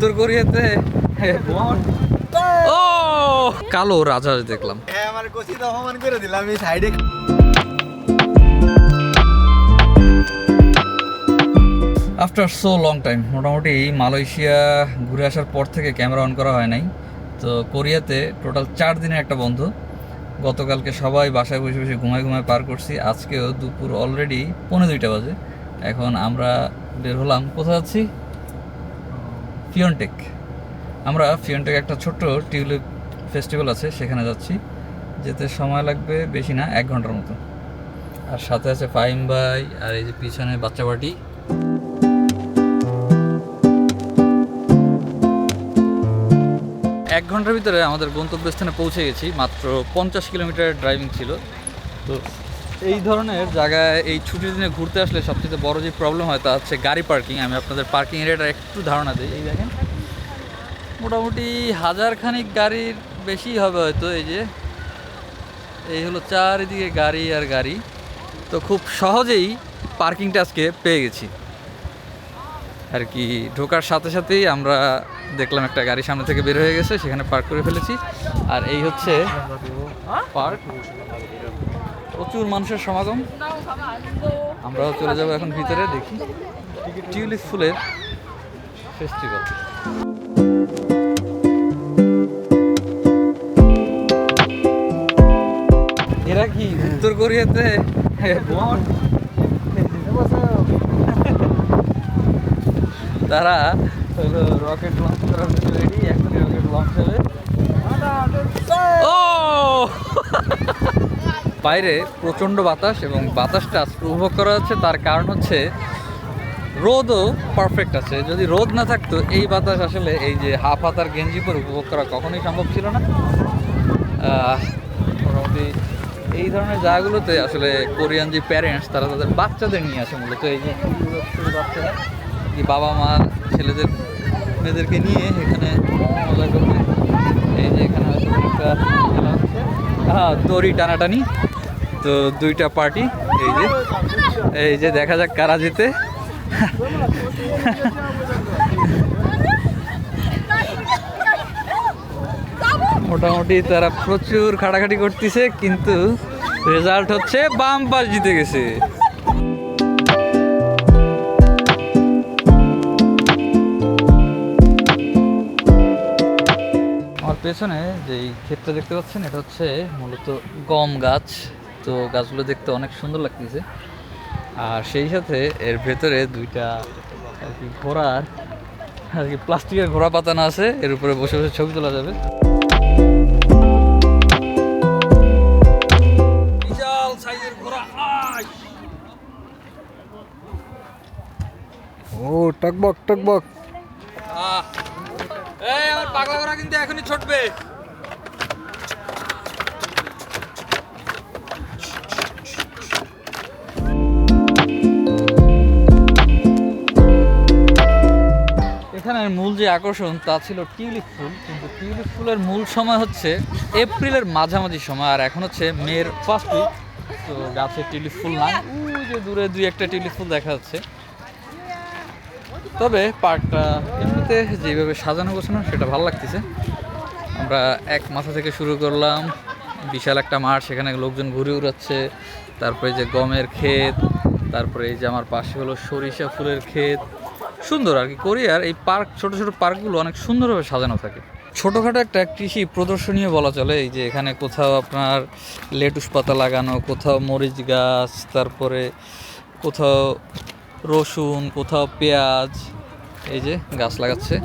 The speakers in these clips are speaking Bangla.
উত্তর কোরিয়াতে। ও! কালো রাজহাঁস দেখলাম। আমার কোচিতে অপমান করে দিলাম আমি সাইডে আফটার সো লং টাইম মোটামুটি মালয়েশিয়া ঘুরে আসার পর থেকে ক্যামেরা অন করা হয় নাই। তো কোরিয়াতে টোটাল চার দিনের একটা বন্ধ। গতকালকে সবাই বাসায় বসে বসে ঘুমায় ঘুমায় পার করছি। আজকেও দুপুর অলরেডি পৌনে দুইটা বাজে। এখন আমরা বের হলাম। কোথায় যাচ্ছি? ফিয়নটেক আমরা ফিয়নটেক একটা ছোট্ট টিউলিপ ফেস্টিভ্যাল আছে, সেখানে যাচ্ছি। যেতে সময় লাগবে বেশি না, এক ঘণ্টার মতো। আর সাথে আছে ফাইম ভাই, আর এই যে পিছনে বাচ্চা পার্টি এক ঘণ্টার ভিতরে আমাদের গন্তব্যস্থানে পৌঁছে গেছি, মাত্র পঞ্চাশ কিলোমিটার ড্রাইভিং ছিল। তো এই ধরনের জায়গায় এই ছুটির দিনে ঘুরতে আসলে সবচেয়ে বড় যে প্রবলেম হয় তা হচ্ছে গাড়ি পার্কিং আমি আপনাদের পার্কিং এরিয়াটা একটু ধারণা দিই। এই দেখেন মোটামুটি হাজার খানিক গাড়ির বেশি হবে হয়তো এই যে। এই হলো চারিদিকে গাড়ি আর গাড়ি। তো খুব সহজেই পার্কিংটা আজকে পেয়ে গেছি। আর কি ঢোকার সাথে সাথেই আমরা দেখলাম একটা গাড়ি সামনে থেকে বের হয়ে গেছে সেখানে পার্ক করে ফেলেছি। আর এই হচ্ছে পার্ক প্রচুর মানুষের সমাগম। আমরাও চলে যাব এখন ভিতরে, দেখি। টিউলিপ ফুলের ফেস্টিভ্যাল এরা কি উত্তর কোরিয়াতে? তারা রকেট লঞ্চ করার রেডি এখনই রকেট লঞ্চ হবে ও বাইরে প্রচণ্ড বাতাস এবং বাতাসটা উপভোগ করা হচ্ছে তার কারণ হচ্ছে রোদও পারফেক্ট আছে। যদি রোদ না থাকতো এই বাতাস আসলে এই যে হাফ হাতার গেঞ্জি পরে উপভোগ করা কখনোই সম্ভব ছিল না। মোটামুটি এই ধরনের জায়গাগুলোতে আসলে কোরিয়ান যে প্যারেন্টস তারা তাদের বাচ্চাদের নিয়ে আসে মূলত। এই যে বাচ্চারা কি বাবা মা, ছেলেদের, মেয়েদেরকে নিয়ে এখানে মজা করবে এই যে এখানে একটা হ্যাঁ দড়ি টানাটানি। তো দুইটা পার্টি, এই যে এই যে দেখা যাক কারা জিতে। মোটামুটি তারা প্রচুর খাটাখাটি করতেছে, কিন্তু রেজাল্ট হচ্ছে বাম পাশ জিতে গেছে। আমার পেছনে যেই ক্ষেতটা দেখতে পাচ্ছেন, এটা হচ্ছে মূলত গম গাছ। তো গাছগুলো দেখতে অনেক সুন্দর লাগতেছে। আর সেই সাথে এর ভেতরে দুইটা আর কি ঘোড়ার আর কি প্লাস্টিকের ঘোড়া পাতানো আছে এর উপরে বসে বসে ছবি তোলা যাবে। বিশাল সাইজের ঘোড়া ও টকবক টকবক! এই আমার পাগলা ঘোড়া কিন্তু এখনই ছুটবে। এখানের মূল যে আকর্ষণ তা ছিল টিউলিপ ফুল, কিন্তু টিউলিপ ফুলের মূল সময় হচ্ছে এপ্রিলের মাঝামাঝি সময় আর এখন হচ্ছে মের ফার্স্ট উইক তো গাছে টিউলিপ ফুল নাই। ওই যে দূরে দুই একটা টিউলিপ ফুল দেখা যাচ্ছে। তবে পার্কটা এমনিতে যেভাবে সাজানো গোছানো সেটা ভালো লাগতেছে। আমরা এক মাথা থেকে শুরু করলাম। বিশাল একটা মাঠ, সেখানে লোকজন ঘুরে উড়াচ্ছে। তারপরে যে গমের ক্ষেত, তারপরে এই যে আমার পাশে হলো সরিষা ফুলের ক্ষেত। সুন্দর আর কি। কোরিয়ার এই পার্ক, ছোট ছোট পার্কগুলো অনেক সুন্দরভাবে সাজানো থাকে। ছোটোখাটো একটা কৃষি প্রদর্শনীয় বলা চলে, এই যে এখানে কোথাও আপনার লেটুস পাতা লাগানো, কোথাও মরিচ গাছ, তারপরে কোথাও রসুন, কোথাও পেঁয়াজ, এই যে গাছ লাগাচ্ছে।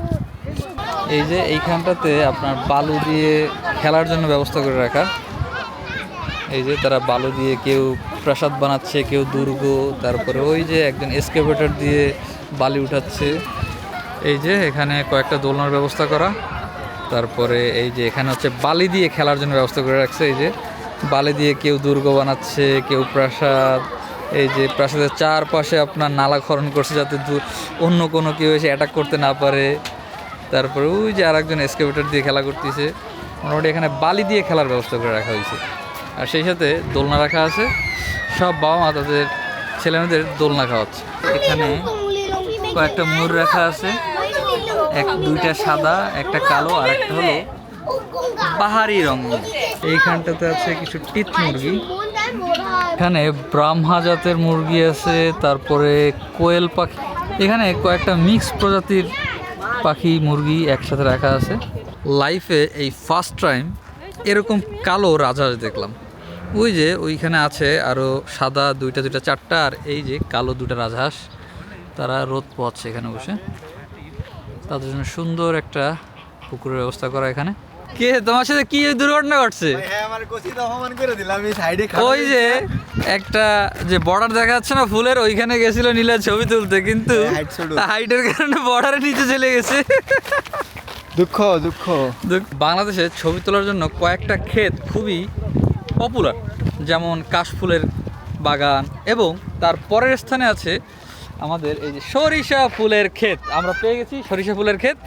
এই যে এইখানটাতে আপনার বালু দিয়ে খেলার জন্য ব্যবস্থা করে রাখা। এই যে তারা বালু দিয়ে কেউ প্রাসাদ বানাচ্ছে, কেউ দুর্গ, তারপরে ওই যে একজন এসকেভেটর দিয়ে বালি উঠাচ্ছে। এই যে এখানে কয়েকটা দোলনার ব্যবস্থা করা। তারপরে এই যে এখানে হচ্ছে বালি দিয়ে খেলার জন্য ব্যবস্থা করে রাখছে। এই যে বালি দিয়ে কেউ দুর্গ বানাচ্ছে, কেউ প্রাসাদ। এই যে প্রাসাদের চারপাশে আপনার নালা খনন করছে যাতে অন্য কোনো কেউ এসে অ্যাটাক করতে না পারে। তারপরে ওই যে আরেকজন এসকেভেটর দিয়ে খেলা করতেছে। মোটামুটি এখানে বালি দিয়ে খেলার ব্যবস্থা করে রাখা হয়েছে। আর সেই সাথে দোলনা রাখা আছে। সব বাবা মা তাদের ছেলেমেয়েদের দোলনা খাওয়াচ্ছে। এখানে কয়েকটা ময়ূর রাখা আছে। এক দুইটা সাদা, একটা কালো, আর একটা হলো বাহারি রঙ এইখানটাতে আছে কিছু টিত মুরগি। এখানে ব্রাহ্মা জাতের মুরগি আছে, তারপরে কোয়েল পাখি। এখানে কয়েকটা মিক্স প্রজাতির পাখি, মুরগি একসাথে রাখা আছে। লাইফে এই ফার্স্ট টাইম এরকম কালো রাজহাঁস দেখলাম। ওই যে ওইখানে আছে আরও সাদা, দুইটা দুইটা, চারটা, আর এই যে কালো দুটা রাজহাঁস। তারা রোদ পোয়াচ্ছে এখানে বসে। তাদের জন্য সুন্দর একটা পুকুরের ব্যবস্থা করা এখানে। কে তোমার সাথে কি দুর্ঘটনা ঘটছে? হ্যাঁ আমার কচি অপমান করে দিলাম আমি সাইডে ওই যে একটা যে বর্ডার দেখা যাচ্ছে না ফুলের ওইখানে গেছিল নীলা ছবি তুলতে কিন্তু। হাইটের কারণে বর্ডারের নিচে চলে গেছে। দুঃখ দুঃখ। দেখ, বাংলাদেশে ছবি তোলার জন্য কয়েকটা ক্ষেত খুবই পপুলার যেমন কাশফুলের বাগান এবং তার পরের স্থানে আছে আমাদের এই যে সরিষা ফুলের ক্ষেত। আমরা পেয়ে গেছি সরিষা ফুলের ক্ষেত।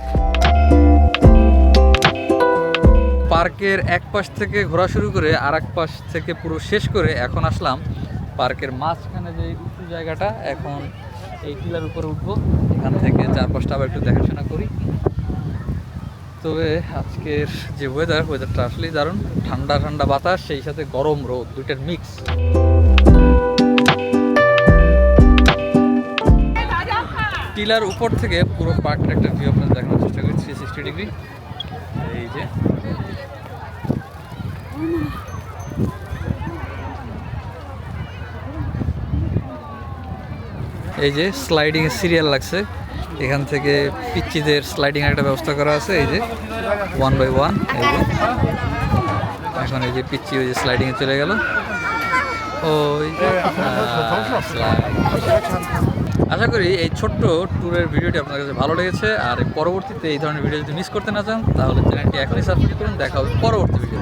পার্কের এক পাশ থেকে ঘোরা শুরু করে আর এক পাশ থেকে পুরো শেষ করে এখন আসলাম পার্কের মাঝখানে যে উঁচু জায়গাটা, এখন এই টিলার উপরে উঠবো। এখান থেকে চারপাশটা আবার একটু দেখাশোনা করি। তবে আজকের যে ওয়েদার ওয়েদারটা আসলেই দারুণ। ঠান্ডা ঠান্ডা বাতাস, সেই সাথে গরম রোদ, দুইটার মিক্স টিলার উপর থেকে পুরো পার্কের একটা ভিউ আপনাদের দেখানোর চেষ্টা করি থ্রি সিক্সটি ডিগ্রি এই যে। এই যে স্লাইডিং সিরিয়াল লাগছে। এখান থেকে পিচ্চিদের স্লাইডিং একটা ব্যবস্থা করা আছে, এই যে ওয়ান বাই ওয়ান এই যে। এখন এই যে পিচ্চি ওই যে স্লাইডিংয়ে চলে গেল। ওই যে। আশা করি এই ছোট্ট ট্যুরের ভিডিওটি আপনার কাছে ভালো লেগেছে। আর পরবর্তীতে এই ধরনের ভিডিও যদি মিস করতে না চান, তাহলে চ্যানেলটি এখনই সাবস্ক্রাইব করুন। দেখা হবে পরবর্তী ভিডিও